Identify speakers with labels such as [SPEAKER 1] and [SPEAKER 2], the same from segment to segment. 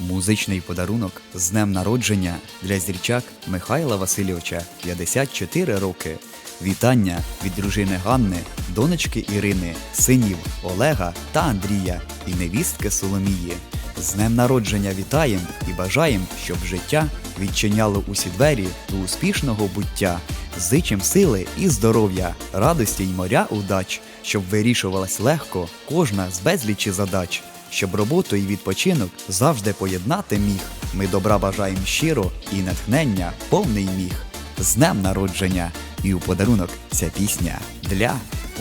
[SPEAKER 1] Музичний подарунок з днем народження для зірчак Михайла Васильовича 54 роки. Вітання від дружини Ганни, донечки Ірини, синів Олега та Андрія і невістки Соломії. З днем народження вітаєм і бажаєм, щоб життя відчиняло усі двері до успішного буття. Зичим сили і здоров'я, радості й моря удач, щоб вирішувалась легко кожна з безлічі задач, щоб роботу і відпочинок завжди поєднати міг. Ми добра бажаємо щиро і натхнення повний міг. З днем народження і у подарунок ця пісня для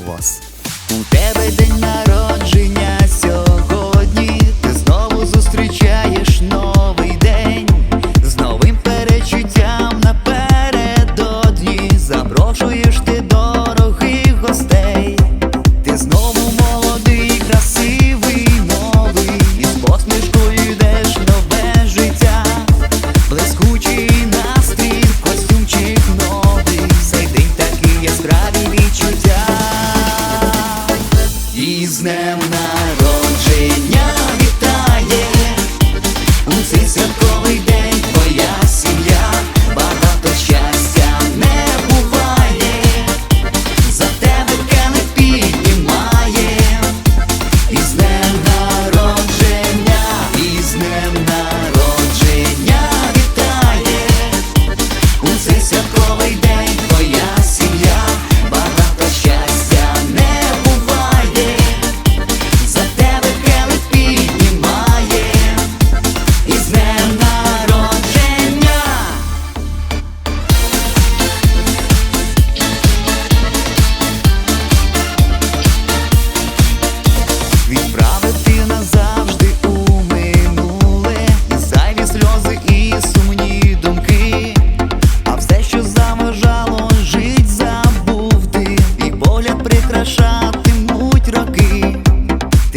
[SPEAKER 1] вас. У тебе день народження сьогодні. Ти знову зустрічаєш новий день з новим перечуттям напередодні. Запрошуєш ти до. днем народження.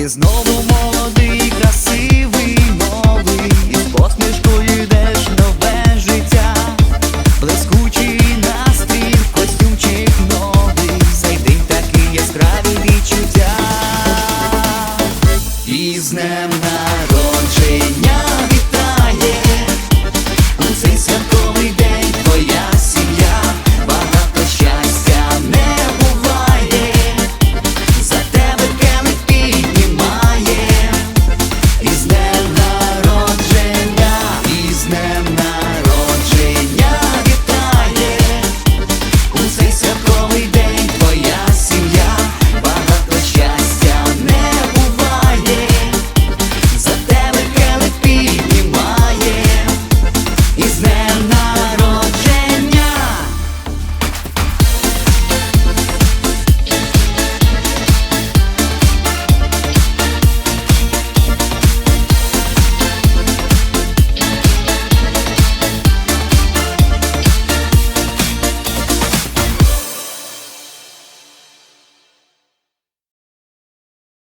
[SPEAKER 1] There's no more